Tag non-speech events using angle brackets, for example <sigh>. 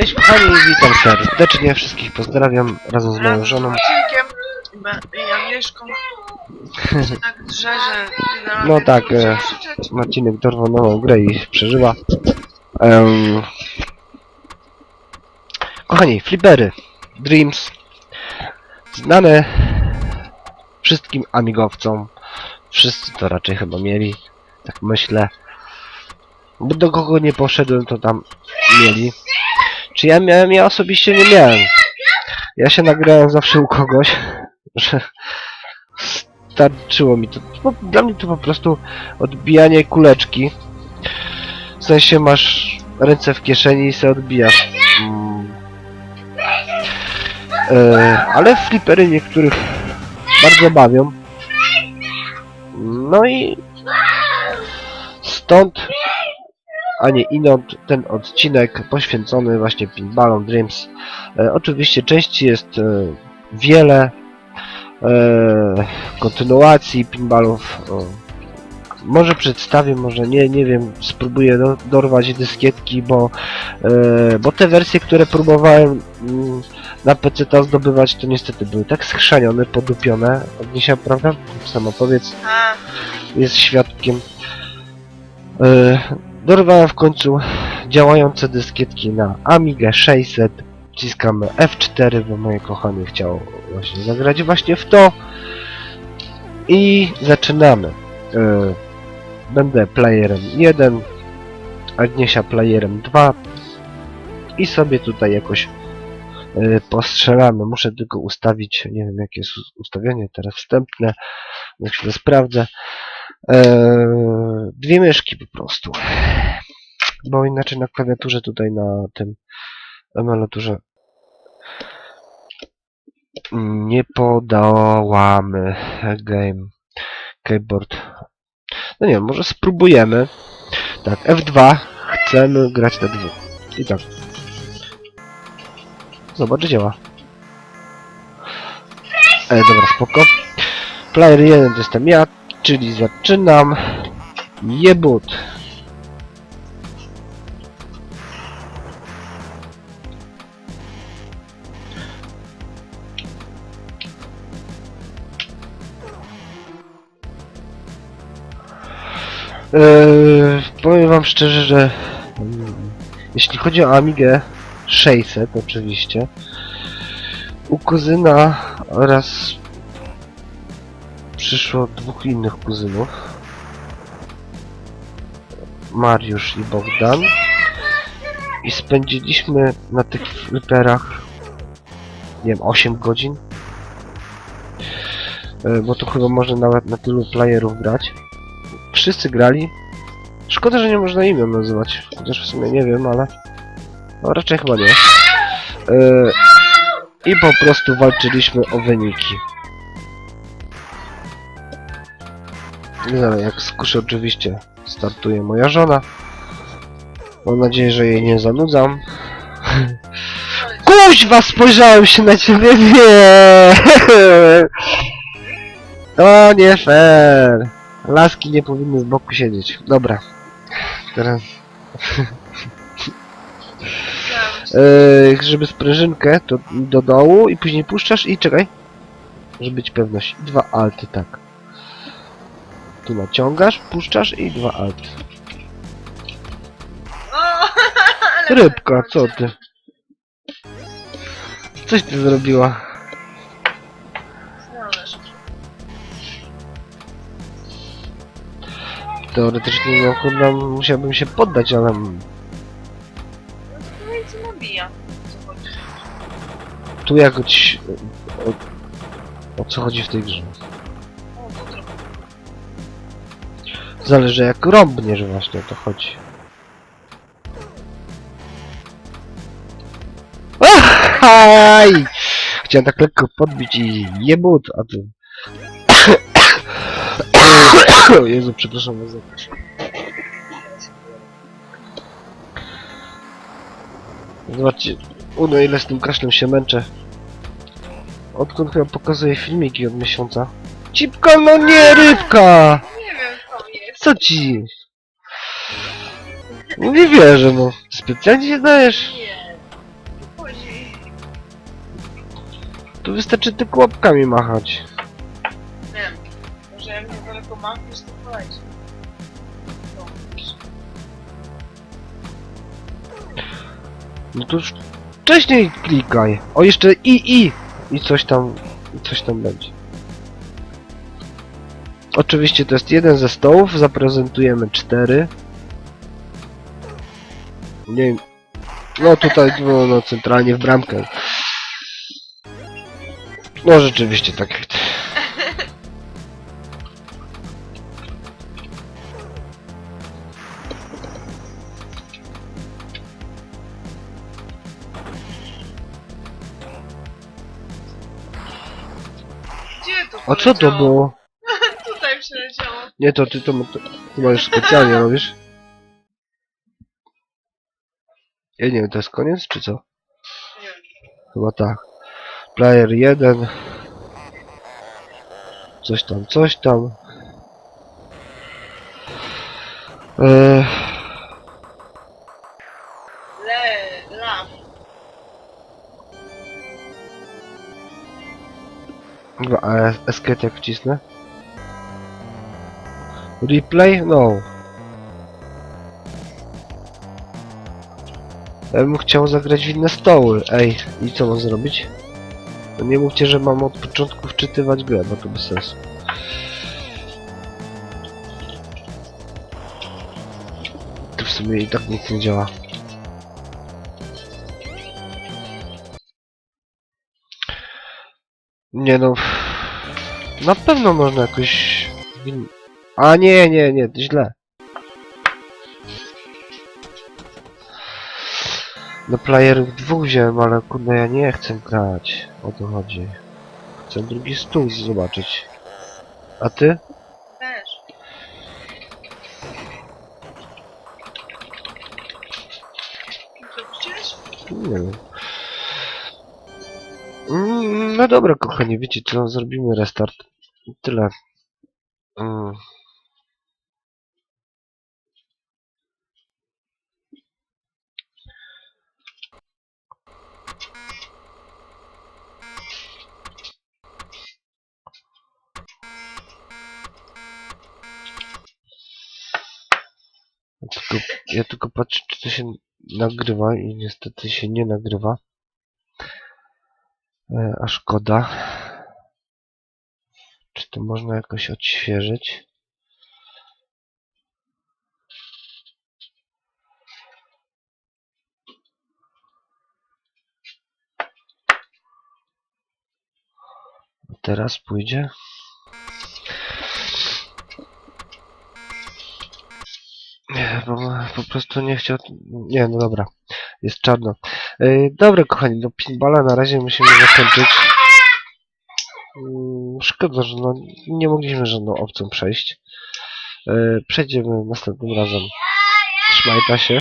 Cześć kochani, witam serdecznie, wszystkich pozdrawiam razem z moją żoną. odcinkiem be- i Agnieszką się tak drze, że na No tak, muszę e, krzyczeć. Marcinek dorwał nową grę i przeżyła. Em, kochani, flipery, Dreams, znane wszystkim amigowcom. Wszyscy to raczej chyba mieli, tak myślę. Bo do kogo nie poszedłem, to tam mieli. Czy ja miałem? Ja osobiście nie miałem. Ja się nagrałem zawsze u kogoś, <laughs> że starczyło mi to. Dla mnie to po prostu odbijanie kuleczki. W sensie masz ręce w kieszeni i se odbijasz. Mm. E, ale flipery niektórych bardzo bawią. No i stąd, a nie inąd, ten odcinek poświęcony właśnie Pinballom Dreams. E, oczywiście części jest e, wiele e, kontynuacji pinballów. O, może przedstawię, może nie, nie wiem, spróbuję do, dorwać dyskietki, bo, e, bo te wersje, które próbowałem mm, na PC zdobywać, to niestety były tak schrzanione, podupione. Odniesia, prawda? Sama powiedz, A, jest świadkiem. E, dorwałem w końcu działające dyskietki na Amigę 600. Wciskamy F4, bo moje kochanie chciało właśnie zagrać właśnie w to. I zaczynamy. E, Będę playerem 1, Agniesia playerem 2 i sobie tutaj jakoś e, postrzelamy. Muszę tylko ustawić, nie wiem jakie jest ustawienie teraz wstępne, za chwilę sprawdzę. Eee, dwie myszki po prostu. Bo inaczej na klawiaturze tutaj na tym emulatorze nie podołamy game keyboard. No nie może spróbujemy. Tak, F2 chcemy grać na dwóch. I tak. Zobacz, działa. E, dobra, spoko. Player 1 to jestem ja, czyli zaczynam jebut. Eee, powiem wam szczerze, że jeśli chodzi o Amigę 600 oczywiście u kuzyna oraz przyszło dwóch innych kuzynów. Mariusz i Bogdan. I spędziliśmy na tych fliperach nie wiem, 8 godzin. E, Bo to chyba można nawet na tylu playerów grać. Wszyscy grali. Szkoda, że nie można imion nazywać. Chociaż w sumie nie wiem, ale... No raczej chyba nie. E, I po prostu walczyliśmy o wyniki. Zaraz, jak skuszę oczywiście startuje moja żona. Mam nadzieję, że jej nie zanudzam. <laughs> Kuźwa, spojrzałem się na ciebie, nie! <laughs> To nie fair. Laski nie powinny z boku siedzieć. Dobra. Teraz, yy, <laughs> żeby sprężynkę to do dołu i później puszczasz i czekaj. Żeby być pewność. Dwa alty, tak. Tu naciągasz, puszczasz i dwa <laughs> ale Rybka, co ty? Coś ty zrobiła. Teoretycznie no chyba musiałbym się poddać, ale... No nabija. Co chodzi? Tu jakoś... O, o co chodzi w tej grze? Zależy jak rąbniesz właśnie to chodzi. Ahaj! Chciałem tak lekko podbić i jebut, a tu... <coughs> o Jezu, przepraszam za kaszę. Zobaczcie, uno ile z tym kaszlem się męczę. Odkąd chyba pokazuję filmiki od miesiąca. Cipka, no nie rybka! Co ci? No nie wierzę, no. Specjalnie się dajesz? Nie. Tu wystarczy tylko łapkami machać. Wiem. Może jak niedaleko mam, to jest to poleci. No to już wcześniej klikaj. O, jeszcze i, i. I coś tam, i coś tam będzie. Oczywiście to jest jeden ze stołów, zaprezentujemy cztery. Nie wiem. No tutaj, no, no centralnie w bramkę. No rzeczywiście tak ty. Gdzie to A co to było? Nie, to ty to, to chyba już specjalnie robisz. Ja nie wiem, to jest koniec, czy co? Nie wiem. Chyba tak. Player 1. Coś tam, coś tam. Eee, Le, law. chyba, a escape jak wcisnę? Replay? No. Ja bym chciał zagrać w inne stoły. Ej, i co mam zrobić? No nie mówcie, że mam od początku wczytywać grę, bo to bez sensu. To w sumie i tak nic nie działa. Nie no... Na pewno można jakoś... A nie, nie, nie, źle. No playerów dwóch wziąłem, ale kurde ja nie chcę grać. O to chodzi. Chcę drugi stół zobaczyć. A ty? Też. Co? Nie wiem. Mm, No dobra, kochani, wiecie co, zrobimy restart. I Tyle. Mm. Ja tylko, ja tylko patrzę, czy to się nagrywa i niestety się nie nagrywa. E, a szkoda. Czy to można jakoś odświeżyć? A teraz pójdzie? Bo po prostu nie chciał... Nie, no dobra. Jest czarno. E, dobra, kochani, do pinballa na razie musimy zakończyć. Mm, Szkoda, że no, nie mogliśmy żadną opcją przejść. E, Przejdziemy następnym razem. Trzymajcie się.